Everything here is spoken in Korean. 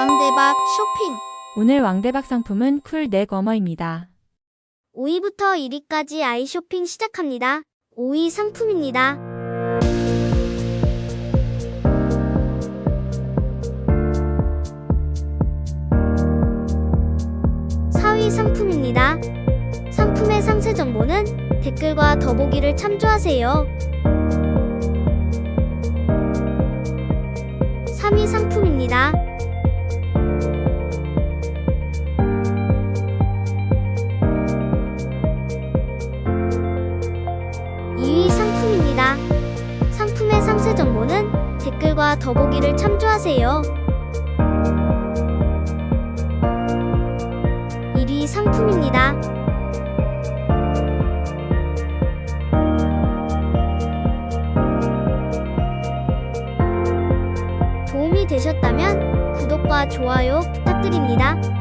왕대박 쇼핑 오늘 왕대박 상품은 쿨넥 워머입니다. 5위부터 1위까지 아이 쇼핑 시작합니다. 5위 상품입니다. 사위 상품입니다. 상품의 상세 정보는 댓글과 더보기를 참조하세요. 3위 상품입니다. 더보기를 참조하세요. 1위 상품입니다. 도움이 되셨다면 구독과 좋아요 부탁드립니다.